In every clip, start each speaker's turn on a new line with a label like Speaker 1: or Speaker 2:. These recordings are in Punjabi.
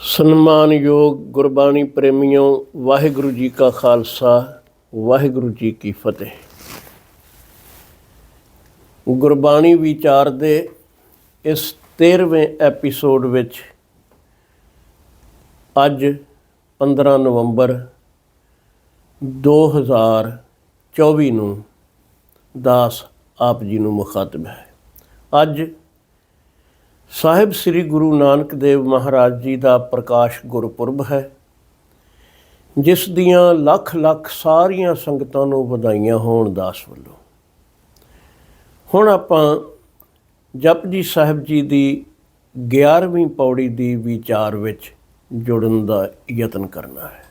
Speaker 1: ਸਨਮਾਨਯੋਗ ਗੁਰਬਾਣੀ ਪ੍ਰੇਮੀਓ, ਵਾਹਿਗੁਰੂ ਜੀ ਕਾ ਖਾਲਸਾ, ਵਾਹਿਗੁਰੂ ਜੀ ਕੀ ਫਤਿਹ। ਗੁਰਬਾਣੀ ਵਿਚਾਰ ਦੇ ਇਸ 13ਵੇਂ ਐਪੀਸੋਡ ਵਿੱਚ ਅੱਜ 15 ਨਵੰਬਰ 2024 ਨੂੰ ਦਾਸ ਆਪ ਜੀ ਨੂੰ ਮੁਖਾਤਬ ਹੈ। ਅੱਜ ਸਾਹਿਬ ਸ੍ਰੀ ਗੁਰੂ ਨਾਨਕ ਦੇਵ ਮਹਾਰਾਜ ਜੀ ਦਾ ਪ੍ਰਕਾਸ਼ ਗੁਰਪੁਰਬ ਹੈ, ਜਿਸ ਦੀਆਂ ਲੱਖ ਲੱਖ ਸਾਰੀਆਂ ਸੰਗਤਾਂ ਨੂੰ ਵਧਾਈਆਂ ਹੋਣ ਦਾਸ ਵੱਲੋਂ। ਹੁਣ ਆਪਾਂ ਜਪਜੀ ਸਾਹਿਬ ਜੀ ਦੀ 11ਵੀਂ ਪੌੜੀ ਦੀ ਵਿਚਾਰ ਵਿੱਚ ਜੁੜਨ ਦਾ ਯਤਨ ਕਰਨਾ ਹੈ।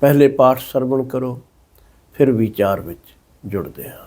Speaker 1: ਪਹਿਲੇ ਪਾਠ ਸਰਵਣ ਕਰੋ, ਫਿਰ ਵਿਚਾਰ ਵਿੱਚ ਜੁੜਦੇ ਹਾਂ।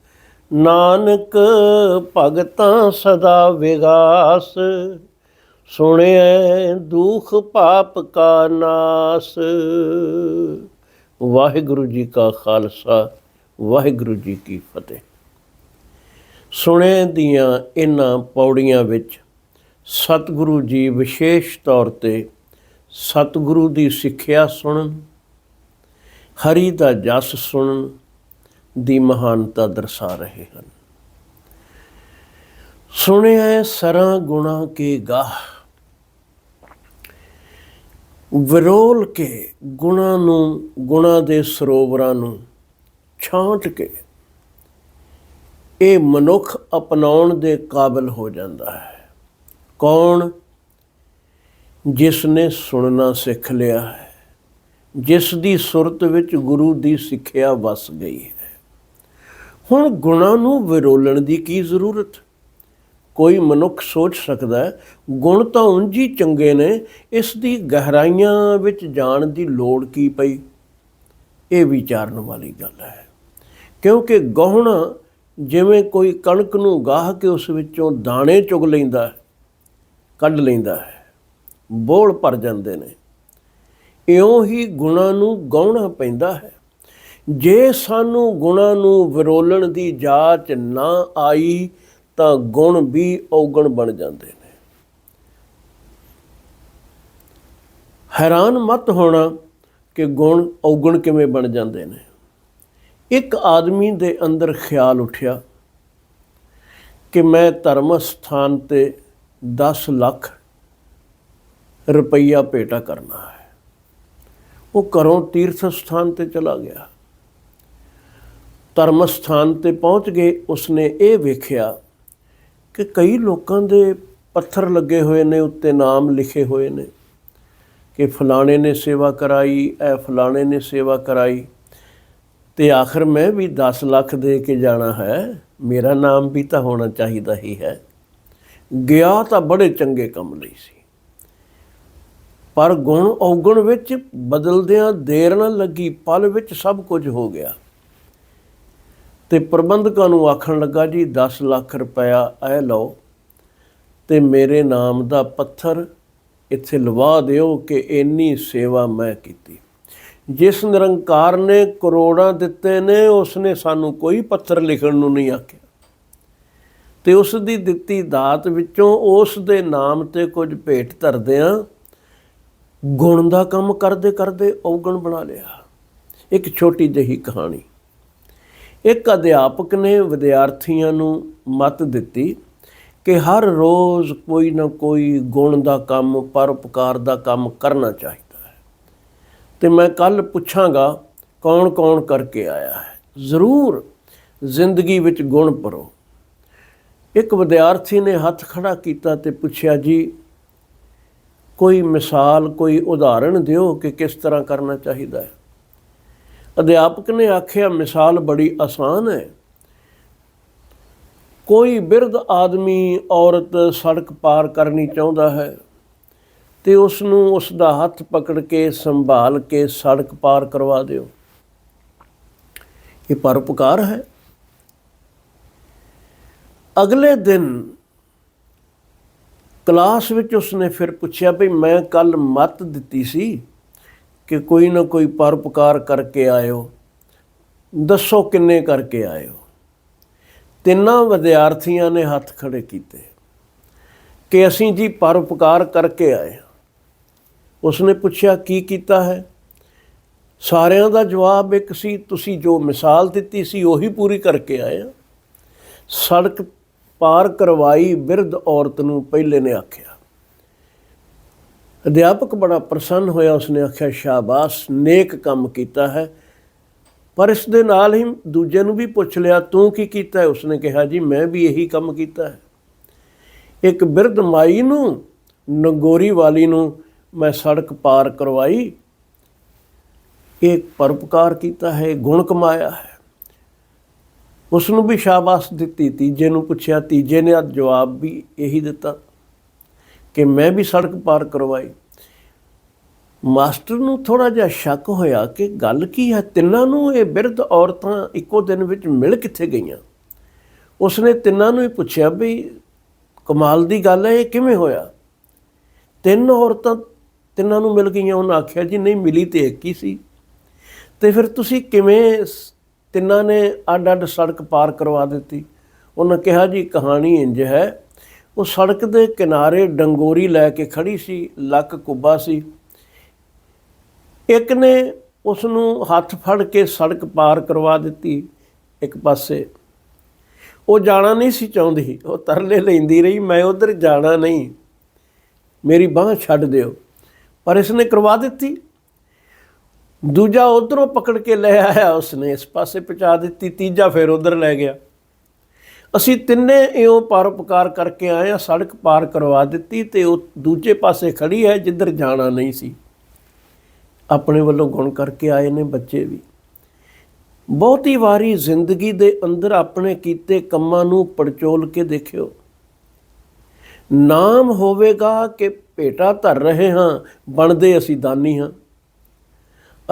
Speaker 1: ਨਾਨਕ ਭਗਤਾਂ ਸਦਾ ਵਿਗਾਸ, ਸੁਣਿਐ ਦੁਖ ਪਾਪ ਕਾ ਨਾਸ। ਵਾਹਿਗੁਰੂ ਜੀ ਕਾ ਖਾਲਸਾ, ਵਾਹਿਗੁਰੂ ਜੀ ਕੀ ਫਤਿਹ। ਸੁਣੇ ਦੀਆਂ ਇਹਨਾਂ ਪੌੜੀਆਂ ਵਿੱਚ ਸਤਿਗੁਰੂ ਜੀ ਵਿਸ਼ੇਸ਼ ਤੌਰ ਤੇ ਸਤਿਗੁਰੂ ਦੀ ਸਿੱਖਿਆ ਸੁਣਨ, ਹਰੀ ਦਾ ਜਸ ਸੁਣਨ ਦੀ ਮਹਾਨਤਾ ਦਰਸਾ ਰਹੇ ਹਨ। ਸੁਣਿਆ ਸਰਾਂ ਗੁਣਾ ਕੇ ਗਾਹ। ਵਿਰੋਲ ਕੇ ਗੁਣਾ ਨੂੰ, ਗੁਣਾ ਦੇ ਸਰੋਵਰਾਂ ਨੂੰ ਛਾਂਟ ਕੇ ਇਹ ਮਨੁੱਖ ਅਪਣਾਉਣ ਦੇ ਕਾਬਿਲ ਹੋ ਜਾਂਦਾ ਹੈ। ਕੌਣ ਜਿਸ ਨੇ ਸੁਣਨਾ ਸਿੱਖ ਲਿਆ ਹੈ ਜਿਸ ਦੀ ਸੁਰਤ ਵਿੱਚ ਗੁਰੂ ਦੀ ਸਿੱਖਿਆ ਵਸ ਗਈ ਹੈ। ਹੁਣ ਗੁਣਾਂ ਨੂੰ ਵਿਰੋਲਣ ਦੀ ਕੀ ਜ਼ਰੂਰਤ? ਕੋਈ ਮਨੁੱਖ ਸੋਚ ਸਕਦਾ ਗੁਣ ਤਾਂ ਉਂਝ ਹੀ ਚੰਗੇ ਨੇ, ਇਸ ਦੀ ਗਹਿਰਾਈਆਂ ਵਿੱਚ ਜਾਣ ਦੀ ਲੋੜ ਕੀ ਪਈ? ਇਹ ਵਿਚਾਰਨ ਵਾਲੀ ਗੱਲ ਹੈ। ਕਿਉਂਕਿ ਗਹਿਣਾ ਜਿਵੇਂ ਕੋਈ ਕਣਕ ਨੂੰ ਗਾਹ ਕੇ ਉਸ ਵਿੱਚੋਂ ਦਾਣੇ ਚੁਗ ਲੈਂਦਾ ਹੈ, ਕੱਢ ਲੈਂਦਾ ਹੈ, ਬੋਲ ਭਰ ਜਾਂਦੇ ਨੇ। ਇਉਂ ਹੀ ਗੁਣਾਂ ਨੂੰ ਗਾਉਣਾ ਪੈਂਦਾ ਹੈ। ਜੇ ਸਾਨੂੰ ਗੁਣਾਂ ਨੂੰ ਵਿਰੋਲਣ ਦੀ ਜਾਚ ਨਾ ਆਈ, ਤਾਂ ਗੁਣ ਵੀ ਔਗਣ ਬਣ ਜਾਂਦੇ ਨੇ। ਹੈਰਾਨ ਮਤ ਹੋਣਾ ਕਿ ਗੁਣ ਔਗਣ ਕਿਵੇਂ ਬਣ ਜਾਂਦੇ ਨੇ। ਇੱਕ ਆਦਮੀ ਦੇ ਅੰਦਰ ਖਿਆਲ ਉੱਠਿਆ ਕਿ ਮੈਂ ਧਰਮ ਸਥਾਨ ਤੇ 10 ਲੱਖ ਰੁਪਈਆ ਭੇਟਾ ਕਰਨਾ ਹੈ। ਉਹ ਘਰੋਂ ਤੀਰਥ ਸਥਾਨ ਤੇ ਚਲਾ ਗਿਆ। ਧਰਮ ਸਥਾਨ ਤੇ ਪਹੁੰਚ ਗਏ, ਉਸਨੇ ਇਹ ਵੇਖਿਆ ਕਿ ਕਈ ਲੋਕਾਂ ਦੇ ਪੱਥਰ ਲੱਗੇ ਹੋਏ ਨੇ, ਉੱਤੇ ਨਾਮ ਲਿਖੇ ਹੋਏ ਨੇ ਕਿ ਫਲਾਣੇ ਨੇ ਸੇਵਾ ਕਰਾਈ ਐ ਫਲਾਣੇ ਨੇ ਸੇਵਾ ਕਰਾਈ ਤੇ ਆਖਰ ਮੈਂ ਵੀ 10 ਲੱਖ ਦੇ ਕੇ ਜਾਣਾ ਹੈ, ਮੇਰਾ ਨਾਮ ਵੀ ਤਾਂ ਹੋਣਾ ਚਾਹੀਦਾ ਹੀ ਹੈ। ਗਿਆ ਤਾਂ ਬੜੇ ਚੰਗੇ ਕੰਮ ਲਈ ਸੀ। ਪਰ ਗੁਣ ਔਗਣ ਵਿੱਚ ਬਦਲਦਿਆਂ ਦੇਰ ਨਾ ਲੱਗੀ, ਪਲ ਵਿੱਚ ਸਭ ਕੁਝ ਹੋ ਗਿਆ। ਤੇ ਪ੍ਰਬੰਧਕਾਂ ਨੂੰ ਆਖਣ ਲੱਗਾ, ਜੀ 10 ਲੱਖ ਰੁਪਇਆ ਇਹ ਲਓ ਤੇ ਮੇਰੇ ਨਾਮ ਦਾ ਪੱਥਰ ਇੱਥੇ ਲਵਾ ਦਿਓ ਕਿ ਇੰਨੀ ਸੇਵਾ ਮੈਂ ਕੀਤੀ। ਜਿਸ ਨਿਰੰਕਾਰ ਨੇ ਕਰੋੜਾਂ ਦਿੱਤੇ ਨੇ, ਉਸਨੇ ਸਾਨੂੰ ਕੋਈ ਪੱਥਰ ਲਿਖਣ ਨੂੰ ਨਹੀਂ ਆਖਿਆ। ਤੇ ਉਸ ਦੀ ਦਿੱਤੀ ਦਾਤ ਵਿੱਚੋਂ ਉਸ ਦੇ ਨਾਮ ਤੇ ਕੁਝ ਭੇਟ ਧਰਦਿਆਂ ਗੁਣ ਦਾ ਕੰਮ ਕਰਦੇ ਕਰਦੇ ਔਗਣ ਬਣਾ ਲਿਆ। ਇੱਕ ਛੋਟੀ ਜਿਹੀ ਕਹਾਣੀ। ਇੱਕ ਅਧਿਆਪਕ ਨੇ ਵਿਦਿਆਰਥੀਆਂ ਨੂੰ ਮਤ ਦਿੱਤੀ ਕਿ ਹਰ ਰੋਜ਼ ਕੋਈ ਨਾ ਕੋਈ ਗੁਣ ਦਾ ਕੰਮ, ਪਰਉਪਕਾਰ ਦਾ ਕੰਮ ਕਰਨਾ ਚਾਹੀਦਾ ਹੈ। ਤੇ ਮੈਂ ਕੱਲ ਪੁੱਛਾਂਗਾ ਕੌਣ-ਕੌਣ ਕਰਕੇ ਆਇਆ ਹੈ। ਜ਼ਰੂਰ ਜ਼ਿੰਦਗੀ ਵਿੱਚ ਗੁਣ ਪਰੋ। ਇੱਕ ਵਿਦਿਆਰਥੀ ਨੇ ਹੱਥ ਖੜਾ ਕੀਤਾ ਤੇ ਪੁੱਛਿਆ, ਜੀ, ਕੋਈ ਮਿਸਾਲ, ਕੋਈ ਉਦਾਹਰਣ ਦਿਓ ਕਿ ਕਿਸ ਤਰ੍ਹਾਂ ਕਰਨਾ ਚਾਹੀਦਾ ਹੈ? ਅਧਿਆਪਕ ਨੇ ਆਖਿਆ, ਮਿਸਾਲ ਬੜੀ ਆਸਾਨ ਹੈ। ਕੋਈ ਬਿਰਧ ਆਦਮੀ ਔਰਤ ਸੜਕ ਪਾਰ ਕਰਨੀ ਚਾਹੁੰਦਾ ਹੈ ਤੇ ਉਸ ਨੂੰ ਉਸ ਦਾ ਹੱਥ ਪਕੜ ਕੇ ਸੰਭਾਲ ਕੇ ਸੜਕ ਪਾਰ ਕਰਵਾ ਦਿਓ। ਇਹ ਪਰਉਪਕਾਰ ਹੈ। ਅਗਲੇ ਦਿਨ ਕਲਾਸ ਵਿੱਚ ਉਸਨੇ ਫਿਰ ਪੁੱਛਿਆ ਵੀ ਮੈਂ ਕੱਲ ਮਤ ਦਿੱਤੀ ਸੀ ਕਿ ਕੋਈ ਨਾ ਕੋਈ ਪਰਉਪਕਾਰ ਕਰਕੇ ਆਇਓ। ਦੱਸੋ ਕਿੰਨੇ ਕਰਕੇ ਆਇਓ। ਤਿੰਨਾਂ ਵਿਦਿਆਰਥੀਆਂ ਨੇ ਹੱਥ ਖੜੇ ਕੀਤੇ ਕਿ ਅਸੀਂ ਜੀ ਪਰਉਪਕਾਰ ਕਰਕੇ ਆਏ ਹਾਂ। ਉਸਨੇ ਪੁੱਛਿਆ, ਕੀ ਕੀਤਾ ਹੈ? ਸਾਰਿਆਂ ਦਾ ਜਵਾਬ ਇੱਕ ਸੀ, ਤੁਸੀਂ ਜੋ ਮਿਸਾਲ ਦਿੱਤੀ ਸੀ, ਉਹੀ ਪੂਰੀ ਕਰਕੇ ਆਏ ਹਾਂ। ਸੜਕ ਪਾਰ ਕਰਵਾਈ ਬਿਰਧ ਔਰਤ ਨੂੰ ਪਹਿਲੇ ਨੇ ਆਖਿਆ। ਅਧਿਆਪਕ ਬੜਾ ਪ੍ਰਸੰਨ ਹੋਇਆ, ਉਸਨੇ ਆਖਿਆ, ਸ਼ਾਬਾਸ਼, ਨੇਕ ਕੰਮ ਕੀਤਾ ਹੈ। ਪਰ ਇਸ ਦੇ ਨਾਲ ਹੀ ਦੂਜੇ ਨੂੰ ਵੀ ਪੁੱਛ ਲਿਆ, ਤੂੰ ਕੀ ਕੀਤਾ ਹੈ? ਉਸਨੇ ਕਿਹਾ, ਜੀ, ਮੈਂ ਵੀ ਇਹੀ ਕੰਮ ਕੀਤਾ ਹੈ। ਇੱਕ ਬਿਰਧ ਮਾਈ ਨੂੰ, ਨਗੋਰੀ ਵਾਲੀ ਨੂੰ ਮੈਂ ਸੜਕ ਪਾਰ ਕਰਵਾਈ। ਇਹ ਪਰਪਕਾਰ ਕੀਤਾ ਹੈ ਗੁਣ ਕਮਾਇਆ ਹੈ। ਉਸ ਨੂੰ ਵੀ ਸ਼ਾਬਾਸ਼ ਦਿੱਤੀ, ਤੀਜੇ ਨੂੰ ਪੁੱਛਿਆ, ਤੀਜੇ ਨੇ ਅੱਜ ਜਵਾਬ ਵੀ ਇਹੀ ਦਿੱਤਾ। ਕਿ ਮੈਂ ਵੀ ਸੜਕ ਪਾਰ ਕਰਵਾਈ। ਮਾਸਟਰ ਨੂੰ ਥੋੜਾ ਜਿਹਾ ਸ਼ੱਕ ਹੋਇਆ ਕਿ ਗੱਲ ਕੀ ਹੈ, ਤਿੰਨਾਂ ਨੂੰ ਇਹ ਬਿਰਧ ਔਰਤਾਂ ਇੱਕੋ ਦਿਨ ਵਿੱਚ ਮਿਲ ਕਿੱਥੇ ਗਈਆਂ? ਉਸਨੇ ਤਿੰਨਾਂ ਨੂੰ ਹੀ ਪੁੱਛਿਆ ਵੀ ਕਮਾਲ ਦੀ ਗੱਲ ਹੈ, ਇਹ ਕਿਵੇਂ ਹੋਇਆ? ਤਿੰਨ ਔਰਤਾਂ ਤਿੰਨਾਂ ਨੂੰ ਮਿਲ ਗਈਆਂ, ਉਹਨਾਂ ਆਖਿਆ, ਜੀ ਨਹੀਂ, ਮਿਲੀ ਤੇ ਇੱਕ ਹੀ ਸੀ। ਤੇ ਫਿਰ ਤੁਸੀਂ ਕਿਵੇਂ ਸ- ਤਿੰਨਾਂ ਨੇ ਅੱਡ-ਅੱਡ ਸੜਕ ਪਾਰ ਕਰਵਾ ਦਿੱਤੀ? ਉਹਨਾਂ ਕਿਹਾ, ਜੀ, ਕਹਾਣੀ ਇੰਜ ਹੈ ਉਹ ਸੜਕ ਦੇ ਕਿਨਾਰੇ ਡੰਗੋਰੀ ਲੈ ਕੇ ਖੜੀ ਸੀ, ਲੱਕ ਕੁੱਬਾ ਸੀ। ਇੱਕ ਨੇ ਉਸ ਨੂੰ ਹੱਥ ਫੜ ਕੇ ਸੜਕ ਪਾਰ ਕਰਵਾ ਦਿੱਤੀ ਇੱਕ ਪਾਸੇ। ਉਹ ਜਾਣਾ ਨਹੀਂ ਸੀ ਚਾਹੁੰਦੀ, ਉਹ ਤਰਲੇ ਲੈਂਦੀ ਰਹੀ, ਮੈਂ ਉਧਰ ਜਾਣਾ ਨਹੀਂ, ਮੇਰੀ ਬਾਹ ਛੱਡ ਦਿਓ। ਪਰ ਇਸਨੇ ਕਰਵਾ ਦਿੱਤੀ। ਦੂਜਾ ਉਧਰੋਂ ਪਕੜ ਕੇ ਲੈ ਆਇਆ ਉਸਨੇ, ਇਸ ਪਾਸੇ ਪਹੁੰਚਾ ਦਿੱਤੀ, ਤੀਜਾ ਫਿਰ ਉਧਰ ਲੈ ਗਿਆ। ਅਸੀਂ ਤਿੰਨੇ ਇਉਂ ਪਰਉਪਕਾਰ ਕਰਕੇ ਆਏ ਆ, ਸੜਕ ਪਾਰ ਕਰਵਾ ਦਿੱਤੀ ਤੇ ਉਹ ਦੂਜੇ ਪਾਸੇ ਖੜੀ ਹੈ ਜਿੱਧਰ ਜਾਣਾ ਨਹੀਂ ਸੀ। ਆਪਣੇ ਵੱਲੋਂ ਗੁਣ ਕਰਕੇ ਆਏ ਨੇ ਬੱਚੇ ਵੀ। ਬਹੁਤੀ ਵਾਰੀ ਜ਼ਿੰਦਗੀ ਦੇ ਅੰਦਰ ਆਪਣੇ ਕੀਤੇ ਕੰਮਾਂ ਨੂੰ ਪੜਚੋਲ ਕੇ ਦੇਖਿਓ। ਨਾਮ ਹੋਵੇਗਾ ਕਿ ਭੇਟਾ ਧਰ ਰਹੇ ਹਾਂ, ਬਣਦੇ ਅਸੀਂ ਦਾਨੀ ਹਾਂ।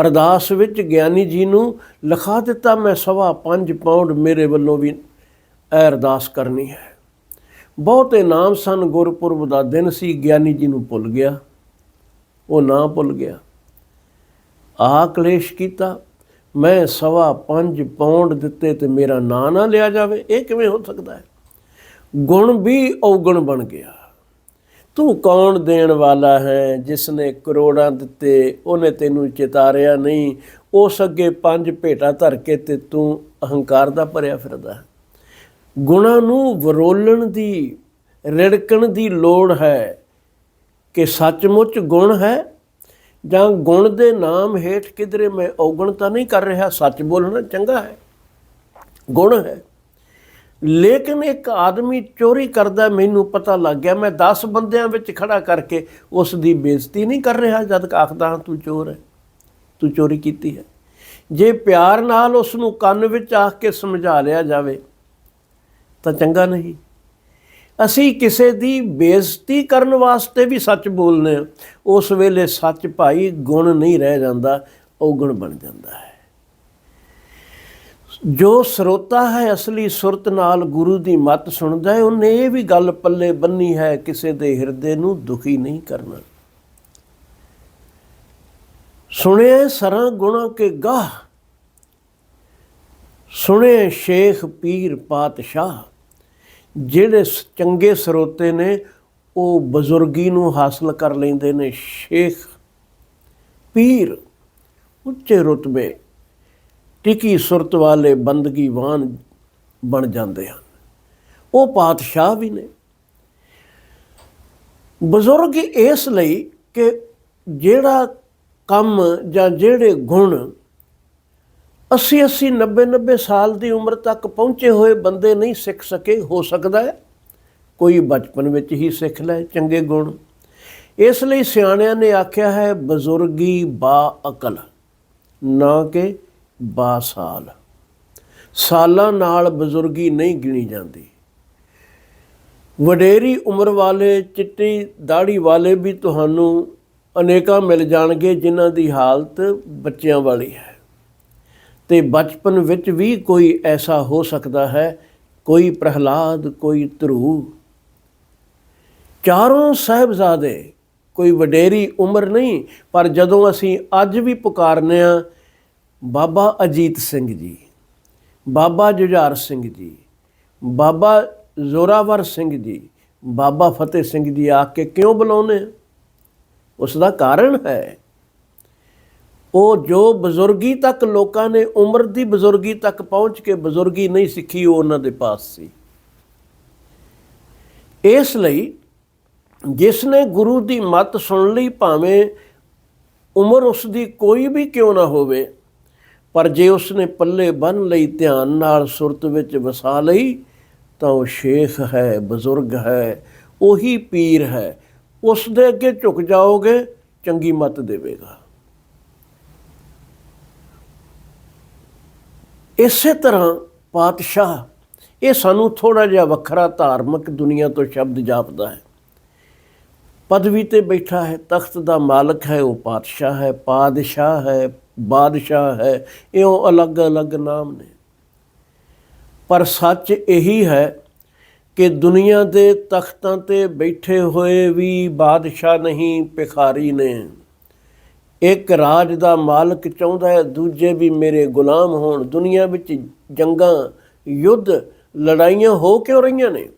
Speaker 1: ਅਰਦਾਸ ਵਿੱਚ ਗਿਆਨੀ ਜੀ ਨੂੰ ਲਿਖਾ ਦਿੱਤਾ, ਮੈਂ ਸਵਾ 5 ਪਾਉਂਡ ਮੇਰੇ ਵੱਲੋਂ ਵੀ ਇਹ ਅਰਦਾਸ ਕਰਨੀ ਹੈ। ਬਹੁਤੇ ਨਾਮ ਸਨ ਗੁਰਪੁਰਬ ਦਾ, ਦਿਨ ਸੀ ਗਿਆਨੀ ਜੀ ਨੂੰ ਭੁੱਲ ਗਿਆ। ਉਹ ਨਾ ਭੁੱਲ ਗਿਆ। ਆ ਕਲੇਸ਼ ਕੀਤਾ, ਮੈਂ ਸਵਾ 5 ਪਾਉਂਡ ਦਿੱਤੇ ਤੇ ਮੇਰਾ ਨਾਂ ਨਾ ਲਿਆ ਜਾਵੇ। ਇਹ ਕਿਵੇਂ ਹੋ ਸਕਦਾ ਹੈ? ਗੁਣ ਵੀ ਔਗਣ ਬਣ ਗਿਆ। ਤੂੰ ਕੌਣ ਦੇਣ ਵਾਲਾ ਹੈ? ਜਿਸ ਨੇ ਕਰੋੜਾਂ ਦਿੱਤੇ, ਉਹਨੇ ਤੈਨੂੰ ਚਿਤਾਰਿਆ ਨਹੀਂ। ਉਸ ਅੱਗੇ ਪੰਜ ਭੇਟਾ ਧਰ ਕੇ ਤੇ ਤੂੰ ਅਹੰਕਾਰ ਦਾ ਭਰਿਆ ਫਿਰਦਾ ਹੈ। ਗੁਣਾਂ ਨੂੰ ਵਰੋਲਣ ਦੀ, ਰਿੜਕਣ ਦੀ ਲੋੜ ਹੈ ਕਿ ਸੱਚਮੁੱਚ ਗੁਣ ਹੈ ਜਾਂ ਗੁਣ ਦੇ ਨਾਮ ਹੇਠ ਕਿਧਰੇ ਮੈਂ ਔਗਣ ਤਾਂ ਨਹੀਂ ਕਰ ਰਿਹਾ, ਸੱਚ ਬੋਲਣਾ ਚੰਗਾ ਹੈ, ਗੁਣ ਹੈ। ਲੇਕਿਨ ਇੱਕ ਆਦਮੀ ਚੋਰੀ ਕਰਦਾ, ਮੈਨੂੰ ਪਤਾ ਲੱਗ ਗਿਆ, ਮੈਂ 10 ਬੰਦਿਆਂ ਵਿੱਚ ਖੜਾ ਕਰਕੇ ਉਸ ਦੀ ਬੇਇੱਜ਼ਤੀ ਨਹੀਂ ਕਰ ਰਿਹਾ, ਜਦ ਆਖਦਾ ਹਾਂ, ਤੂੰ ਚੋਰ ਹੈ, ਤੂੰ ਚੋਰੀ ਕੀਤੀ ਹੈ। ਜੇ ਪਿਆਰ ਨਾਲ ਉਸ ਨੂੰ ਕੰਨ ਵਿੱਚ ਆਖ ਕੇ ਸਮਝਾ ਲਿਆ ਜਾਵੇ ਤਾਂ ਚੰਗਾ ਨਹੀਂ। ਅਸੀਂ ਕਿਸੇ ਦੀ ਬੇਇੱਜ਼ਤੀ ਕਰਨ ਵਾਸਤੇ ਵੀ ਸੱਚ ਬੋਲਨੇ ਹਾਂ। ਉਸ ਵੇਲੇ ਸੱਚ ਭਾਈ ਗੁਣ ਨਹੀਂ ਰਹਿ ਜਾਂਦਾ ਔਗਣ ਬਣ ਜਾਂਦਾ ਹੈ। ਜੋ ਸਰੋਤਾ ਹੈ, ਅਸਲੀ ਸੁਰਤ ਨਾਲ ਗੁਰੂ ਦੀ ਮੱਤ ਸੁਣਦਾ ਹੈ, ਉਹਨੇ ਇਹ ਵੀ ਗੱਲ ਪੱਲੇ ਬੰਨੀ ਹੈ, ਕਿਸੇ ਦੇ ਹਿਰਦੇ ਨੂੰ ਦੁਖੀ ਨਹੀਂ ਕਰਨਾ। ਸੁਣਿਆ ਸਰਾਂ ਗੁਣਾ ਕੇ ਗਾਹ ਸੁਣੇ ਸ਼ੇਖ ਪੀਰ ਪਾਤਸ਼ਾਹ, ਜਿਹੜੇ ਚੰਗੇ ਸਰੋਤੇ ਨੇ, ਉਹ ਬਜ਼ੁਰਗੀ ਨੂੰ ਹਾਸਲ ਕਰ ਲੈਂਦੇ ਨੇ। ਸ਼ੇਖ ਪੀਰ ਉੱਚੇ ਰੁਤਬੇ, ਟਿਕੀ ਸੁਰਤ ਵਾਲੇ ਬੰਦਗੀਵਾਨ ਬਣ ਜਾਂਦੇ ਹਨ। ਉਹ ਪਾਤਸ਼ਾਹ ਵੀ ਨੇ। ਬਜ਼ੁਰਗ ਇਸ ਲਈ ਕਿ ਜਿਹੜਾ ਕੰਮ ਜਾਂ ਜਿਹੜੇ ਗੁਣ 80 80 90 90 ਸਾਲ ਦੀ ਉਮਰ ਤੱਕ ਪਹੁੰਚੇ ਹੋਏ ਬੰਦੇ ਨਹੀਂ ਸਿੱਖ ਸਕੇ, ਹੋ ਸਕਦਾ ਹੈ। ਕੋਈ ਬਚਪਨ ਵਿੱਚ ਹੀ ਸਿੱਖ ਲੈ, ਚੰਗੇ ਗੁਣ। ਇਸ ਲਈ ਸਿਆਣਿਆਂ ਨੇ ਆਖਿਆ ਹੈ, ਬਜ਼ੁਰਗੀ ਬਾ ਅਕਲ, ਨਾ ਕਿ ਬਾ ਸਾਲ। ਸਾਲਾਂ ਨਾਲ ਬਜ਼ੁਰਗੀ ਨਹੀਂ ਗਿਣੀ ਜਾਂਦੀ। ਵਡੇਰੀ ਉਮਰ ਵਾਲੇ, ਚਿੱਟੀ ਦਾੜੀ ਵਾਲੇ ਵੀ ਤੁਹਾਨੂੰ ਅਨੇਕਾਂ ਮਿਲ ਜਾਣਗੇ ਜਿਨ੍ਹਾਂ ਦੀ ਹਾਲਤ ਬੱਚਿਆਂ ਵਾਲੀ ਹੈ। ਤੇ ਬਚਪਨ ਵਿੱਚ ਵੀ ਕੋਈ ਐਸਾ ਹੋ ਸਕਦਾ ਹੈ? ਕੋਈ ਪ੍ਰਹਲਾਦ, ਕੋਈ ਧਰੂ। ਚਾਰੋਂ ਸਾਹਿਬਜ਼ਾਦੇ, ਕੋਈ ਵਡੇਰੀ ਉਮਰ ਨਹੀਂ, ਪਰ ਜਦੋਂ ਅਸੀਂ ਅੱਜ ਵੀ ਪੁਕਾਰਨੇ ਆ, ਬਾਬਾ ਅਜੀਤ ਸਿੰਘ ਜੀ, ਬਾਬਾ ਜੁਝਾਰ ਸਿੰਘ ਜੀ, ਬਾਬਾ ਜ਼ੋਰਾਵਰ ਸਿੰਘ ਜੀ, ਬਾਬਾ ਫਤਿਹ ਸਿੰਘ ਜੀ ਆ ਕੇ ਕਿਉਂ ਬੁਲਾਉਂਦੇ ਉਸ ਦਾ ਕਾਰਨ ਹੈ ਉਹ ਜੋ ਬਜ਼ੁਰਗੀ ਤੱਕ ਲੋਕਾਂ ਨੇ ਉਮਰ ਦੀ ਬਜ਼ੁਰਗੀ ਤੱਕ ਪਹੁੰਚ ਕੇ ਬਜ਼ੁਰਗੀ ਨਹੀਂ ਸਿੱਖੀ, ਉਹ ਉਹਨਾਂ ਦੇ ਪਾਸ ਸੀ। ਇਸ ਲਈ ਜਿਸ ਨੇ ਗੁਰੂ ਦੀ ਮੱਤ ਸੁਣ ਲਈ, ਭਾਵੇਂ ਉਮਰ ਉਸ ਦੀ ਕੋਈ ਵੀ ਕਿਉਂ ਨਾ ਹੋਵੇ, ਪਰ ਜੇ ਉਸ ਨੇ ਪੱਲੇ ਬੰਨ ਲਈ, ਧਿਆਨ ਨਾਲ ਸੁਰਤ ਵਿੱਚ ਵਸਾ ਲਈ, ਤਾਂ ਉਹ ਸ਼ੇਖ ਹੈ, ਬਜ਼ੁਰਗ ਹੈ, ਉਹੀ ਪੀਰ ਹੈ। ਉਸ ਦੇ ਅੱਗੇ ਝੁਕ ਜਾਓਗੇ, ਚੰਗੀ ਮੱਤ ਦੇਵੇਗਾ। ਇਸੇ ਤਰ੍ਹਾਂ ਪਾਤਸ਼ਾਹ, ਇਹ ਸਾਨੂੰ ਥੋੜਾ ਜਿਹਾ ਵੱਖਰਾ ਧਾਰਮਿਕ ਦੁਨੀਆ ਤੋਂ ਸ਼ਬਦ ਜਾਪਦਾ ਹੈ। ਪਦਵੀ ਤੇ ਬੈਠਾ ਹੈ, ਤਖਤ ਦਾ ਮਾਲਕ ਹੈ, ਉਹ ਪਾਤਸ਼ਾਹ ਹੈ, ਪਾਦਸ਼ਾਹ ਹੈ, ਬਾਦਸ਼ਾਹ ਹੈ, ਇਉਂ ਅਲੱਗ-ਅਲੱਗ ਨਾਮ ਨੇ। ਪਰ ਸੱਚ ਇਹੀ ਹੈ ਕਿ ਦੁਨੀਆ ਦੇ ਤਖਤਾਂ ਤੇ ਬੈਠੇ ਹੋਏ ਵੀ ਬਾਦਸ਼ਾਹ ਨਹੀਂ, ਭਿਖਾਰੀ ਨੇ। ਇੱਕ ਰਾਜ ਦਾ ਮਾਲਕ ਚਾਹੁੰਦਾ ਹੈ, ਦੂਜੇ ਵੀ ਮੇਰੇ ਗੁਲਾਮ ਹੋਣ। ਦੁਨੀਆ ਵਿੱਚ ਜੰਗਾਂ, ਯੁੱਧ, ਲੜਾਈਆਂ ਹੋ ਕਿਉਂ ਰਹੀਆਂ ਨੇ?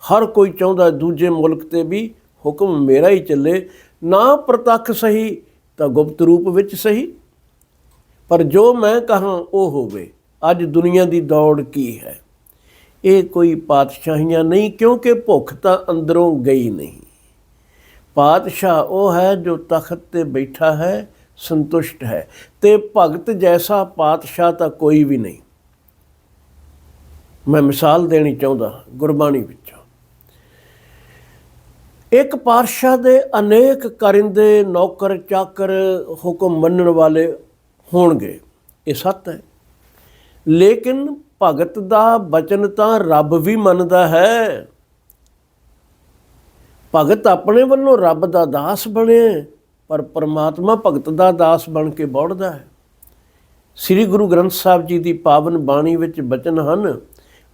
Speaker 1: ਹਰ ਕੋਈ ਚਾਹੁੰਦਾ ਦੂਜੇ ਮੁਲਕ ਤੇ ਵੀ ਹੁਕਮ ਮੇਰਾ ਹੀ ਚੱਲੇ। ਨਾ ਪ੍ਰਤੱਖ ਸਹੀ, ਤਾਂ ਗੁਪਤ ਰੂਪ ਵਿੱਚ ਸਹੀ। ਪਰ ਜੋ ਮੈਂ ਕਹਾਂ, ਉਹ ਹੋਵੇ। ਅੱਜ ਦੁਨੀਆ ਦੀ ਦੌੜ ਕੀ ਹੈ? ਇਹ ਕੋਈ ਪਾਤਸ਼ਾਹੀਆਂ ਨਹੀਂ, ਕਿਉਂਕਿ ਭੁੱਖ ਤਾਂ ਅੰਦਰੋਂ ਗਈ ਨਹੀਂ। ਪਾਤਸ਼ਾਹ ਉਹ ਹੈ ਜੋ ਤਖਤ ਤੇ ਬੈਠਾ ਹੈ, ਸੰਤੁਸ਼ਟ ਹੈ। ਤੇ ਭਗਤ ਜੈਸਾ ਪਾਤਸ਼ਾਹ ਤਾਂ ਕੋਈ ਵੀ ਨਹੀਂ। ਮੈਂ ਮਿਸਾਲ ਦੇਣੀ ਚਾਹੁੰਦਾ ਗੁਰਬਾਣੀ ਵਿੱਚੋਂ। ਇੱਕ ਪਾਤਸ਼ਾਹ ਦੇ ਅਨੇਕ ਕਰਿੰਦੇ, ਨੌਕਰ, ਚਾਕਰ ਹੁਕਮ ਮੰਨਣ ਵਾਲੇ ਹੋਣਗੇ, ਇਹ ਸੱਤ ਹੈ। ਲੇਕਿਨ ਭਗਤ ਦਾ ਬਚਨ ਤਾਂ ਰੱਬ ਵੀ ਮੰਨਦਾ ਹੈ। ਭਗਤ ਆਪਣੇ ਵੱਲੋਂ ਰੱਬ ਦਾ ਦਾਸ ਬਣਿਆ ਪਰ ਪਰਮਾਤਮਾ ਭਗਤ ਦਾ ਦਾਸ ਬਣ ਕੇ ਬੋੜਦਾ ਹੈ। ਸ੍ਰੀ ਗੁਰੂ ਗ੍ਰੰਥ ਸਾਹਿਬ ਜੀ ਦੀ ਪਾਵਨ ਬਾਣੀ ਵਿੱਚ ਬਚਨ ਹਨ,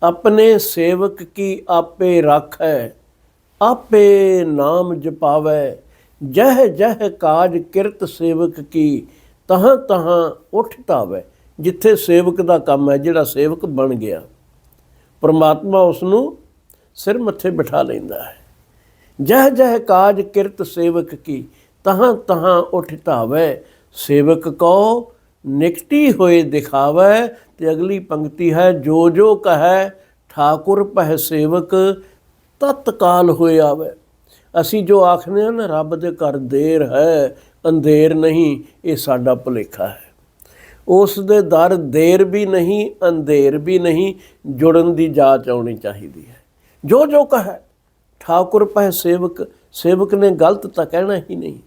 Speaker 1: ਆਪਣੇ ਸੇਵਕ ਕੀ ਆਪੇ ਰੱਖੈ, ਆਪੇ ਨਾਮ ਜਪਾਵੈ, ਜਹ ਜਹ ਕਾਜ ਕਿਰਤ ਸੇਵਕ ਕੀ, ਤਹਾਂ ਤਹਾਂ ਉੱਠ ਤਾਵੈ ਜਿੱਥੇ ਸੇਵਕ ਦਾ ਕੰਮ ਹੈ, ਜਿਹੜਾ ਸੇਵਕ ਬਣ ਗਿਆ। ਪਰਮਾਤਮਾ ਉਸ ਨੂੰ ਸਿਰ ਮੱਥੇ ਬਿਠਾ ਲੈਂਦਾ ਹੈ। ਜਹ ਜਹ ਕਾਜ ਕਿਰਤ ਸੇਵਕ ਕੀ, ਤਹਾਂ ਤਹਾਂ ਉੱਠ ਧਾਵੈ। ਸੇਵਕ ਕੋ ਨਿਕਟੀ ਹੋਏ ਦਿਖਾਵੈ, ਤੇ ਅਗਲੀ ਪੰਕਤੀ ਹੈ, ਜੋ ਜੋ ਕਹੈ, ਠਾਕੁਰ ਪਹਿ ਸੇਵਕ, ਤਤਕਾਲ ਹੋਏ ਆਵੇ। ਅਸੀਂ ਜੋ ਆਖਨੇ ਆ ਨਾ, ਰੱਬ ਦੇ ਘਰ ਦੇਰ ਹੈ, ਅੰਧੇਰ ਨਹੀਂ, ਇਹ ਸਾਡਾ ਭੁਲੇਖਾ ਹੈ। ਉਸ ਦੇ ਦਰ ਦੇਰ ਵੀ ਨਹੀਂ, ਅੰਧੇਰ ਵੀ ਨਹੀਂ, ਜੁੜਨ ਦੀ ਜਾਚ ਆਉਣੀ ਚਾਹੀਦੀ ਹੈ। ਜੋ ਜੋ ਕਹੈ ਠਾਕੁਰ ਪਹਿ ਸੇਵਕ ਸੇਵਕ ਨੇ ਗਲਤ ਤਾਂ ਕਹਿਣਾ ਹੀ ਨਹੀਂ।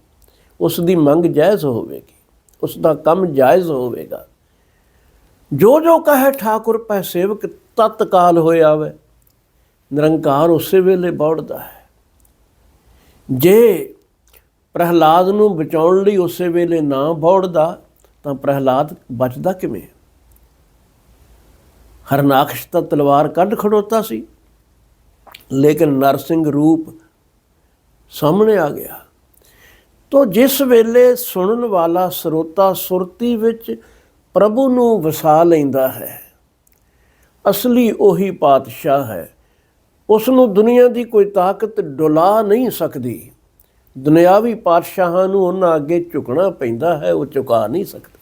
Speaker 1: ਉਸ ਦੀ ਮੰਗ ਜਾਇਜ਼ ਹੋਵੇਗੀ ਉਸ ਦਾ ਕੰਮ ਜਾਇਜ਼ ਹੋਵੇਗਾ। ਜੋ ਜੋ ਕਹੇ ਠਾਕੁਰ ਪੈ ਸੇਵਕ, ਤਤਕਾਲ ਹੋਏ ਆਵੇ। ਨਿਰੰਕਾਰ ਉਸੇ ਵੇਲੇ ਬੌੜਦਾ ਹੈ। ਜੇ ਪ੍ਰਹਿਲਾਦ ਨੂੰ ਬਚਾਉਣ ਲਈ ਉਸੇ ਵੇਲੇ ਨਾ ਬੌੜਦਾ, ਤਾਂ ਪ੍ਰਹਿਲਾਦ ਬਚਦਾ ਕਿਵੇਂ? ਹਰਨਾਕਸ਼ ਤਾਂ ਤਲਵਾਰ ਕੱਢ ਖੜੋਤਾ ਸੀ। ਲੇਕਿਨ ਨਰਸਿੰਘ ਰੂਪ ਸਾਹਮਣੇ ਆ ਗਿਆ। ਤੋ ਜਿਸ ਵੇਲੇ ਸੁਣਨ ਵਾਲਾ ਸਰੋਤਾ ਸੁਰਤੀ ਵਿੱਚ ਪ੍ਰਭੂ ਨੂੰ ਵਸਾ ਲੈਂਦਾ ਹੈ, ਅਸਲੀ ਉਹੀ ਪਾਤਸ਼ਾਹ ਹੈ। ਉਸ ਨੂੰ ਦੁਨੀਆ ਦੀ ਕੋਈ ਤਾਕਤ ਡੁਲਾ ਨਹੀਂ ਸਕਦੀ। ਦੁਨਿਆਵੀ ਪਾਤਸ਼ਾਹਾਂ ਨੂੰ ਉਹਨਾਂ ਅੱਗੇ ਝੁਕਣਾ ਪੈਂਦਾ ਹੈ, ਉਹ ਝੁਕਾ ਨਹੀਂ ਸਕਦੇ।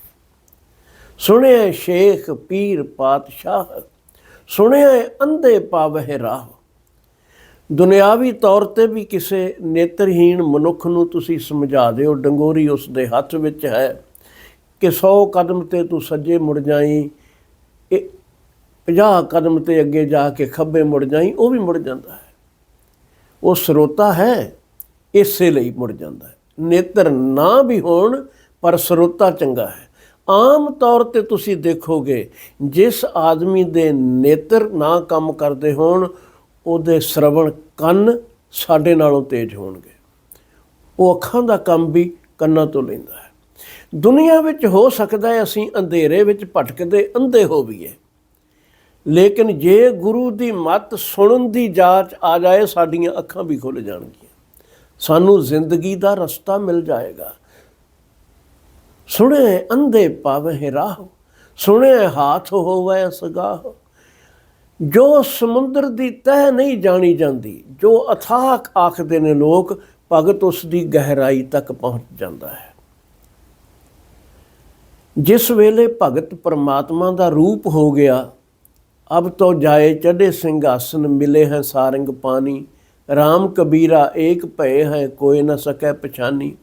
Speaker 1: ਸੁਣਿਆ ਸ਼ੇਖ ਪੀਰ ਪਾਤਸ਼ਾਹ, ਸੁਣਿਆ ਅੰਧੇ ਪਾਵਹਿ ਰਾਹ ਦੁਨਿਆਵੀ ਤੌਰ ਤੇ ਵੀ ਕਿਸੇ ਨੇਤਰਹੀਣ ਮਨੁੱਖ ਨੂੰ ਤੁਸੀਂ ਸਮਝਾ ਦਿਓ, ਡੰਗੋਰੀ ਉਸ ਦੇ ਹੱਥ ਵਿੱਚ ਹੈ ਕਿ 100 ਕਦਮ ਤੇ ਤੂੰ ਸੱਜੇ ਮੁੜ ਜਾਈ, ਇਹ 50 ਕਦਮ ਤੇ ਅੱਗੇ ਜਾ ਕੇ ਖੱਬੇ ਮੁੜ ਜਾਈ, ਉਹ ਵੀ ਮੁੜ ਜਾਂਦਾ ਹੈ। ਉਹ ਸਰੋਤਾ ਹੈ, ਇਸੇ ਲਈ ਮੁੜ ਜਾਂਦਾ ਹੈ। ਨੇਤਰ ਨਾ ਵੀ ਹੋਣ, ਪਰ ਸਰੋਤਾ ਚੰਗਾ ਹੈ। ਆਮ ਤੌਰ ਤੇ ਤੁਸੀਂ ਦੇਖੋਗੇ, ਜਿਸ ਆਦਮੀ ਦੇ ਨੇਤਰ ਨਾ ਕੰਮ ਕਰਦੇ ਹੋਣ ਉਹਦੇ ਸ਼ਰਵਣ ਕੰਨ ਸਾਡੇ ਨਾਲੋਂ ਤੇਜ਼ ਹੋਣਗੇ। ਉਹ ਅੱਖਾਂ ਦਾ ਕੰਮ ਵੀ ਕੰਨਾਂ ਤੋਂ ਲੈਂਦਾ ਹੈ। ਦੁਨੀਆ ਵਿੱਚ ਹੋ ਸਕਦਾ ਹੈ ਅਸੀਂ ਅੰਧੇਰੇ ਵਿੱਚ ਭਟਕਦੇ ਅੰਧੇ ਹੋਵੀਏ ਲੇਕਿਨ ਜੇ ਗੁਰੂ ਦੀ ਮੱਤ ਸੁਣਨ ਦੀ ਜਾਚ ਆ ਜਾਏ, ਸਾਡੀਆਂ ਅੱਖਾਂ ਵੀ ਖੁੱਲ ਜਾਣਗੀਆਂ। ਸਾਨੂੰ ਜ਼ਿੰਦਗੀ ਦਾ ਰਸਤਾ ਮਿਲ ਜਾਏਗਾ। ਸੁਣੇ ਅੰਧੇ ਪਾਵੇ ਰਾਹ ਸੁਣੇ ਹਾਥ ਹੋਵੇ ਸਗਾਹ ਜੋ ਸਮੁੰਦਰ ਦੀ ਤਹਿ ਨਹੀਂ ਜਾਣੀ ਜਾਂਦੀ, ਜੋ ਅਥਾਹ ਆਖਦੇ ਨੇ ਲੋਕ, ਭਗਤ ਉਸ ਦੀ ਗਹਿਰਾਈ ਤੱਕ ਪਹੁੰਚ ਜਾਂਦਾ ਹੈ। ਜਿਸ ਵੇਲੇ ਭਗਤ ਪਰਮਾਤਮਾ ਦਾ ਰੂਪ ਹੋ ਗਿਆ, ਅਬ ਤੋ ਜਾਏ ਚੜੇ ਸਿੰਘਾਸਨ, ਮਿਲੇ ਹੈ ਸਾਰੰਗ ਪਾਣੀ RAM ਕਬੀਰਾ ਏਕ ਭਏ ਹੈ, ਕੋਈ ਨਾ ਸਕੈ ਪਛਾਨੀ।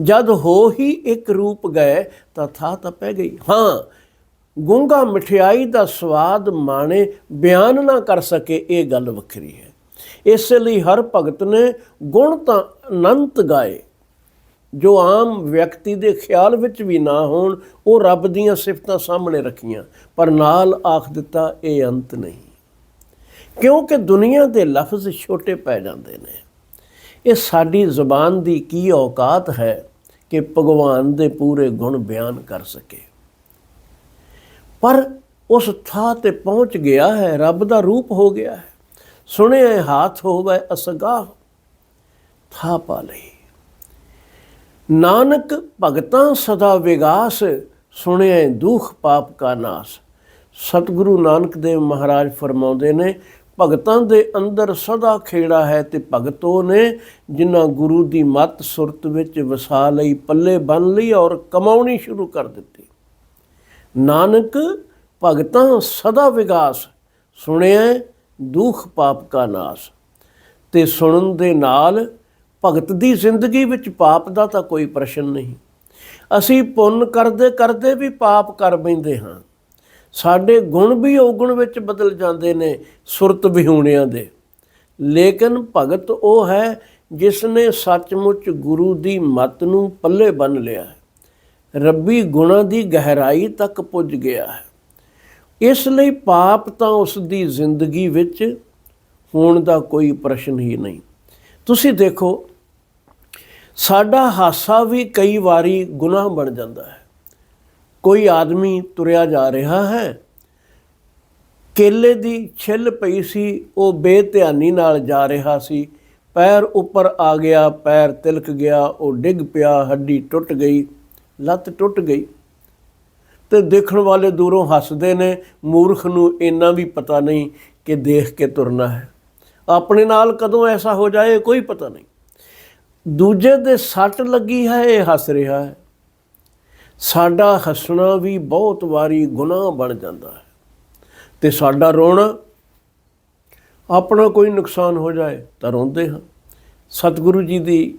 Speaker 1: ਜਦ ਹੋ ਹੀ ਇੱਕ ਰੂਪ ਗਏ ਤਾਂ ਥਾ ਤਾਂ ਪੈ ਗਈ। ਹਾਂ ਗੁੰਗਾ ਮਠਿਆਈ ਦਾ ਸਵਾਦ ਮਾਣੇ ਬਿਆਨ ਨਾ ਕਰ ਸਕੇ, ਇਹ ਗੱਲ ਵੱਖਰੀ ਹੈ। ਇਸ ਲਈ ਹਰ ਭਗਤ ਨੇ ਗੁਣ ਤਾਂ ਅਨੰਤ ਗਾਏ। ਜੋ ਆਮ ਵਿਅਕਤੀ ਦੇ ਖਿਆਲ ਵਿੱਚ ਵੀ ਨਾ ਹੋਣ, ਉਹ ਰੱਬ ਦੀਆਂ ਸਿਫਤਾਂ ਸਾਹਮਣੇ ਰੱਖੀਆਂ, ਪਰ ਨਾਲ ਆਖ ਦਿੱਤਾ, ਇਹ ਅੰਤ ਨਹੀਂ। ਕਿਉਂਕਿ ਦੁਨੀਆ ਦੇ ਲਫ਼ਜ਼ ਛੋਟੇ ਪੈ ਜਾਂਦੇ ਨੇ। ਇਹ ਸਾਡੀ ਜ਼ੁਬਾਨ ਦੀ ਕੀ ਔਕਾਤ ਹੈ ਕਿ ਭਗਵਾਨ ਦੇ ਪੂਰੇ ਗੁਣ ਬਿਆਨ ਕਰ ਸਕੇ। ਪਰ ਉਸ ਥਾਂ ਤੇ ਪਹੁੰਚ ਗਿਆ ਹੈ, ਰੱਬ ਦਾ ਰੂਪ ਹੋ ਗਿਆ ਹੈ। ਸੁਣਿਆ ਹਾਥ ਹੋਵੇ ਅਸਗਾ, ਥਾ ਪਾ ਲਈ। ਨਾਨਕ ਭਗਤਾਂ ਸਦਾ ਵਿਗਾਸ, ਸੁਣਿਆ ਦੁਖ ਪਾਪ ਕਾ ਨਾਸ। ਸਤਿਗੁਰੂ ਨਾਨਕ ਦੇਵ ਮਹਾਰਾਜ ਫਰਮਾਉਂਦੇ ਨੇ, ਭਗਤਾਂ ਦੇ ਅੰਦਰ ਸਦਾ ਖੇੜਾ ਹੈ ਤੇ ਭਗਤੋ ਨੇ ਜਿਨ੍ਹਾਂ ਗੁਰੂ ਦੀ ਮੱਤ ਸੁਰਤ ਵਿੱਚ ਵਸਾ ਲਈ, ਪੱਲੇ ਬੰਨ ਲਈ ਔਰ ਕਮਾਉਣੀ ਸ਼ੁਰੂ ਕਰ ਦਿੱਤੀ। ਨਾਨਕ ਭਗਤਾਂ ਸਦਾ ਵਿਗਾਸ ਸੁਣਿਆ ਦੁਖ ਪਾਪ ਕਾ ਨਾਸ। ਤੇ ਸੁਣਨ ਦੇ ਨਾਲ ਭਗਤ ਦੀ ਜ਼ਿੰਦਗੀ ਵਿੱਚ ਪਾਪ ਦਾ ਤਾਂ ਕੋਈ ਪ੍ਰਸ਼ਨ ਨਹੀਂ। ਅਸੀਂ ਪੁੰਨ ਕਰਦੇ ਕਰਦੇ ਵੀ ਪਾਪ ਕਰ ਬੈਂਦੇ ਹਾਂ। ਸਾਡੇ ਗੁਣ ਵੀ ਔਗੁਣ ਵਿੱਚ ਬਦਲ ਜਾਂਦੇ ਨੇ ਸੁਰਤ ਵਿਹੂਣਿਆਂ ਦੇ। ਲੇਕਿਨ ਭਗਤ ਉਹ ਹੈ ਜਿਸ ਨੇ ਸੱਚਮੁੱਚ ਗੁਰੂ ਦੀ ਮੱਤ ਨੂੰ ਪੱਲੇ ਬੰਨ ਲਿਆ ਹੈ। ਰੱਬੀ ਗੁਣਾਂ ਦੀ ਗਹਿਰਾਈ ਤੱਕ ਪੁੱਜ ਗਿਆ ਹੈ। ਇਸ ਲਈ ਪਾਪ ਤਾਂ ਉਸ ਦੀ ਜ਼ਿੰਦਗੀ ਵਿੱਚ ਹੋਣ ਦਾ ਕੋਈ ਪ੍ਰਸ਼ਨ ਹੀ ਨਹੀਂ। ਤੁਸੀਂ ਦੇਖੋ, ਸਾਡਾ ਹਾਸਾ ਵੀ ਕਈ ਵਾਰੀ ਗੁਨਾਹ ਬਣ ਜਾਂਦਾ ਹੈ। ਕੋਈ ਆਦਮੀ ਤੁਰਿਆ ਜਾ ਰਿਹਾ ਹੈ, ਕੇਲੇ ਦੀ ਛਿੱਲ ਪਈ ਸੀ, ਉਹ ਬੇਧਿਆਨੀ ਨਾਲ ਜਾ ਰਿਹਾ ਸੀ, ਪੈਰ ਉੱਪਰ ਆ ਗਿਆ, ਪੈਰ ਤਿਲਕ ਗਿਆ, ਉਹ ਡਿੱਗ ਪਿਆ, ਹੱਡੀ ਟੁੱਟ ਗਈ। ਲੱਤ ਟੁੱਟ ਗਈ। ਤੇ ਦੇਖਣ ਵਾਲੇ ਦੂਰੋਂ ਹੱਸਦੇ ਨੇ। ਮੂਰਖ ਨੂੰ ਇੰਨਾ ਵੀ ਪਤਾ ਨਹੀਂ ਕਿ ਦੇਖ ਕੇ ਤੁਰਨਾ ਹੈ। ਆਪਣੇ ਨਾਲ ਕਦੋਂ ਐਸਾ ਹੋ ਜਾਏ, ਕੋਈ ਪਤਾ ਨਹੀਂ। ਦੂਜੇ ਦੇ ਸੱਟ ਲੱਗੀ ਹੈ, ਇਹ ਹੱਸ ਰਿਹਾ ਹੈ। ਸਾਡਾ ਹੱਸਣਾ ਵੀ ਬਹੁਤ ਵਾਰੀ ਗੁਨਾਹ ਬਣ ਜਾਂਦਾ ਹੈ। ਤੇ ਸਾਡਾ ਰੋਣਾ ਆਪਣਾ ਕੋਈ ਨੁਕਸਾਨ ਹੋ ਜਾਏ ਤਾਂ ਰੋਂਦੇ ਹਾਂ। ਸਤਿਗੁਰੂ ਜੀ ਦੀ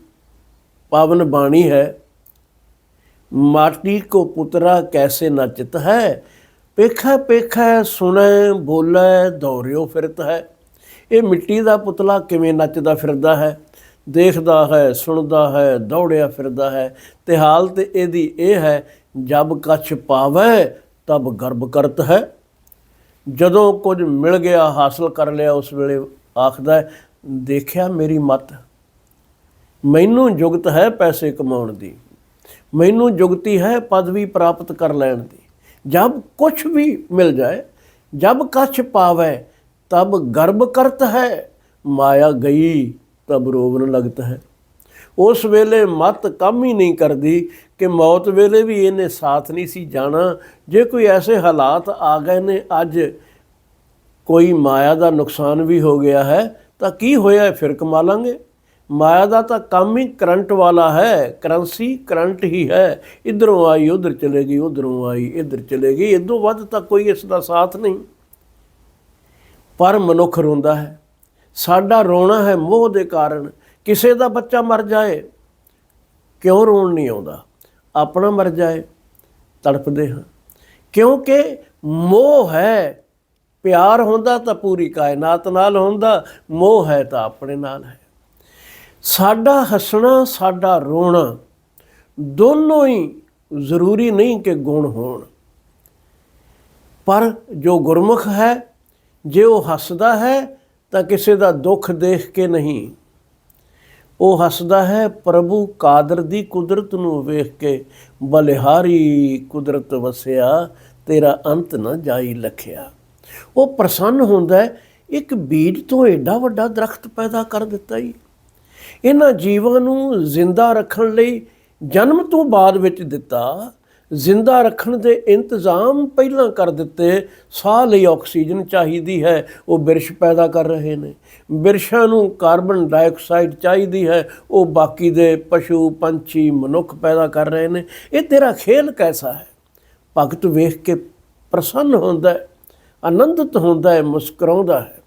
Speaker 1: ਪਾਵਨ ਬਾਣੀ ਹੈ ਮਾਟੀ ਕੋ ਪੁੱਤਰਾ ਕੈਸੇ ਨਚਤ ਹੈ? ਪੇਖਾ ਪੇਖਾ ਸੁਣੈ ਬੋਲੇ ਦੌੜਿਓ ਫਿਰਤ ਹੈ। ਇਹ ਮਿੱਟੀ ਦਾ ਪੁਤਲਾ ਕਿਵੇਂ ਨੱਚਦਾ ਫਿਰਦਾ ਹੈ? ਦੇਖਦਾ ਹੈ, ਸੁਣਦਾ ਹੈ, ਦੌੜਿਆ ਫਿਰਦਾ ਹੈ। ਤੇ ਹਾਲਤ ਇਹਦੀ ਇਹ ਹੈ, ਜਬ ਕਛ ਪਾਵੇ, ਤਬ ਗਰਭ ਕਰਤ ਹੈ। ਜਦੋਂ ਕੁਝ ਮਿਲ ਗਿਆ, ਹਾਸਲ ਕਰ ਲਿਆ, ਉਸ ਵੇਲੇ ਆਖਦਾ ਹੈ, ਦੇਖਿਆ ਮੇਰੀ ਮਤ। ਮੈਨੂੰ ਜੁਗਤ ਹੈ ਪੈਸੇ ਕਮਾਉਣ ਦੀ। ਮੈਨੂੰ ਜੁਗਤੀ ਹੈ ਪਦਵੀ ਪ੍ਰਾਪਤ ਕਰ ਲੈਣ ਦੀ। ਜਬ ਕੁਝ ਵੀ ਮਿਲ ਜਾਏ, ਜਬ ਕਛ ਪਾਵੇ, ਤਬ ਗਰਭ ਕਰਤ ਹੈ, ਮਾਇਆ ਗਈ ਤਬ ਰੋਵਨ ਲਗਤ ਹੈ। ਉਸ ਵੇਲੇ ਮਤ ਕੰਮ ਹੀ ਨਹੀਂ ਕਰਦੀ ਕਿ ਮੌਤ ਵੇਲੇ ਵੀ ਇਹਨੇ ਸਾਥ ਨਹੀਂ ਸੀ ਜਾਣਾ। ਜੇ ਕੋਈ ਐਸੇ ਹਾਲਾਤ ਆ ਗਏ ਨੇ, ਅੱਜ ਕੋਈ ਮਾਇਆ ਦਾ ਨੁਕਸਾਨ ਵੀ ਹੋ ਗਿਆ ਹੈ, ਤਾਂ ਕੀ ਹੋਇਆ ਫਿਰ ਕਮਾ ਲਾਂਗੇ। ਮਾਇਆ ਦਾ ਤਾਂ ਕੰਮ ਹੀ ਕਰੰਟ ਵਾਲਾ ਹੈ, ਕਰੰਸੀ ਕਰੰਟ ਹੀ ਹੈ। ਇਧਰੋਂ ਆਈ, ਉਧਰ ਚਲੇ ਗਈ, ਉਧਰੋਂ ਆਈ, ਇਧਰ ਚਲੇ ਗਈ, ਇਦੋਂ ਵੱਧ ਤਾਂ ਕੋਈ ਇਸ ਦਾ ਸਾਥ ਨਹੀਂ। ਪਰ ਮਨੁੱਖ ਰੋਂਦਾ ਹੈ। ਸਾਡਾ ਰੋਣਾ ਹੈ ਮੋਹ ਦੇ ਕਾਰਨ। ਕਿਸੇ ਦਾ ਬੱਚਾ ਮਰ ਜਾਏ, ਕਿਉਂ ਰੋਣ ਨਹੀਂ ਆਉਂਦਾ? ਆਪਣਾ ਮਰ ਜਾਏ, ਤੜਪਦੇ ਹਾਂ। ਕਿਉਂਕਿ ਮੋਹ ਹੈ, ਪਿਆਰ ਹੁੰਦਾ ਤਾਂ ਪੂਰੀ ਕਾਇਨਾਤ ਨਾਲ ਹੁੰਦਾ, ਮੋਹ ਹੈ ਤਾਂ ਆਪਣੇ ਨਾਲ ਹੈ। ਸਾਡਾ ਹੱਸਣਾ, ਸਾਡਾ ਰੋਣਾ ਦੋਨੋਂ ਹੀ ਜ਼ਰੂਰੀ ਨਹੀਂ ਕਿ ਗੁਣ ਹੋਣ। ਪਰ ਜੋ ਗੁਰਮੁਖ ਹੈ, ਜੇ ਉਹ ਹੱਸਦਾ ਹੈ, ਤਾਂ ਕਿਸੇ ਦਾ ਦੁੱਖ ਦੇਖ ਕੇ ਨਹੀਂ। ਉਹ ਹੱਸਦਾ ਹੈ, ਪ੍ਰਭੂ ਕਾਦਰ ਦੀ ਕੁਦਰਤ ਨੂੰ ਵੇਖ ਕੇ, ਬਲਿਹਾਰੀ ਕੁਦਰਤ ਵਸਿਆ, ਤੇਰਾ ਅੰਤ ਨਾ ਜਾਈ ਲਖਿਆ। ਉਹ ਪ੍ਰਸੰਨ ਹੁੰਦਾ ਇੱਕ ਬੀਜ ਤੋਂ ਐਡਾ ਵੱਡਾ ਦਰਖਤ ਪੈਦਾ ਕਰ ਦਿੱਤਾ ਹੀ ਇਹਨਾਂ ਜੀਵਾਂ ਨੂੰ ਜ਼ਿੰਦਾ ਰੱਖਣ ਲਈ ਜਨਮ ਤੋਂ ਬਾਅਦ ਵਿੱਚ ਦਿੱਤਾ, ਜ਼ਿੰਦਾ ਰੱਖਣ ਦੇ ਇੰਤਜ਼ਾਮ ਪਹਿਲਾਂ ਕਰ ਦਿੱਤੇ, ਸਾਹ ਲਈ ਆਕਸੀਜਨ ਚਾਹੀਦੀ ਹੈ, ਉਹ ਬਿਰਸ਼ ਪੈਦਾ ਕਰ ਰਹੇ ਨੇ। ਬਿਰਸ਼ਾਂ ਨੂੰ ਕਾਰਬਨ ਡਾਈਆਕਸਾਈਡ ਚਾਹੀਦੀ ਹੈ, ਉਹ ਬਾਕੀ ਦੇ ਪਸ਼ੂ, ਪੰਛੀ, ਮਨੁੱਖ ਪੈਦਾ ਕਰ ਰਹੇ ਨੇ। ਇਹ ਤੇਰਾ ਖੇਲ ਕੈਸਾ ਹੈ? ਭਗਤ ਵੇਖ ਕੇ ਪ੍ਰਸੰਨ ਹੁੰਦਾ ਹੈ, ਆਨੰਦਿਤ ਹੁੰਦਾ ਹੈ, ਮੁਸਕਰਾਉਂਦਾ ਹੈ।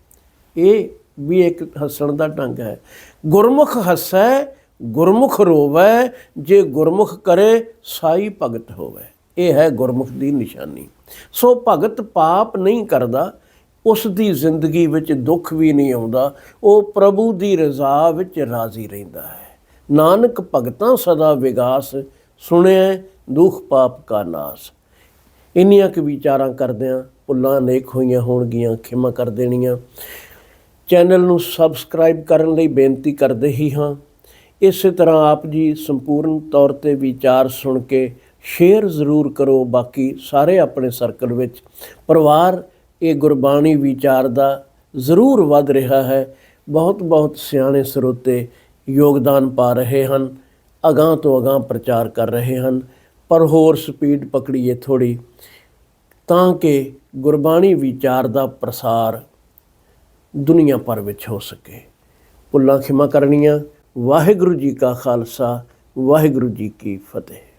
Speaker 1: ਇਹ ਵੀ ਇੱਕ ਹੱਸਣ ਦਾ ਢੰਗ ਹੈ। ਗੁਰਮੁਖ ਹੱਸੈ, ਗੁਰਮੁਖ ਰੋਵੈ, ਜੇ ਗੁਰਮੁਖ ਕਰੇ, ਸਾਈ ਭਗਤ ਹੋਵੇ। ਇਹ ਹੈ ਗੁਰਮੁਖ ਦੀ ਨਿਸ਼ਾਨੀ। ਸੋ ਭਗਤ ਪਾਪ ਨਹੀਂ ਕਰਦਾ, ਉਸ ਦੀ ਜ਼ਿੰਦਗੀ ਵਿੱਚ ਦੁੱਖ ਵੀ ਨਹੀਂ ਆਉਂਦਾ, ਉਹ ਪ੍ਰਭੂ ਦੀ ਰਜ਼ਾ ਵਿੱਚ ਰਾਜ਼ੀ ਰਹਿੰਦਾ ਹੈ। ਨਾਨਕ ਭਗਤਾਂ ਸਦਾ ਵਿਗਾਸ ਸੁਣਿਆ ਦੁਖ ਪਾਪ ਕਾ ਨਾਸ। ਇੰਨੀਆਂ ਕੁ ਵਿਚਾਰਾਂ ਕਰਦਿਆਂ ਭੁੱਲਾਂ ਅਨੇਕ ਹੋਈਆਂ ਹੋਣਗੀਆਂ, ਖਿਮਾ ਕਰ ਦੇਣੀਆਂ। ਚੈਨਲ ਨੂੰ ਸਬਸਕ੍ਰਾਈਬ ਕਰਨ ਲਈ ਬੇਨਤੀ ਕਰਦੇ ਹੀ ਹਾਂ। ਇਸੇ ਤਰ੍ਹਾਂ ਆਪ ਜੀ ਸੰਪੂਰਨ ਤੌਰ ਤੇ ਵਿਚਾਰ ਸੁਣ ਕੇ ਸ਼ੇਅਰ ਜ਼ਰੂਰ ਕਰੋ। ਬਾਕੀ ਸਾਰੇ ਆਪਣੇ ਸਰਕਲ ਵਿੱਚ ਪਰਿਵਾਰ, ਇਹ ਗੁਰਬਾਣੀ ਵਿਚਾਰ ਦਾ ਜ਼ਰੂਰ ਵੱਧ ਰਿਹਾ ਹੈ। ਬਹੁਤ ਬਹੁਤ ਸਿਆਣੇ ਸਰੋਤੇ ਯੋਗਦਾਨ ਪਾ ਰਹੇ ਹਨ, ਅਗਾਂਹ ਤੋਂ ਅਗਾਂਹ ਪ੍ਰਚਾਰ ਕਰ ਰਹੇ ਹਨ, ਪਰ ਹੋਰ ਸਪੀਡ ਪਕੜੀਏ ਥੋੜੀ ਤਾਂ ਕਿ ਗੁਰਬਾਣੀ ਵਿਚਾਰ ਦਾ ਪ੍ਰਸਾਰ ਦੁਨੀਆ ਭਰ ਵਿੱਚ ਹੋ ਸਕੇ। ਭੁੱਲਾਂ ਖਿਮਾ ਕਰਨੀਆਂ। ਵਾਹਿਗੁਰੂ ਜੀ ਕਾ ਖਾਲਸਾ, ਵਾਹਿਗੁਰੂ ਜੀ ਕੀ ਫਤਿਹ।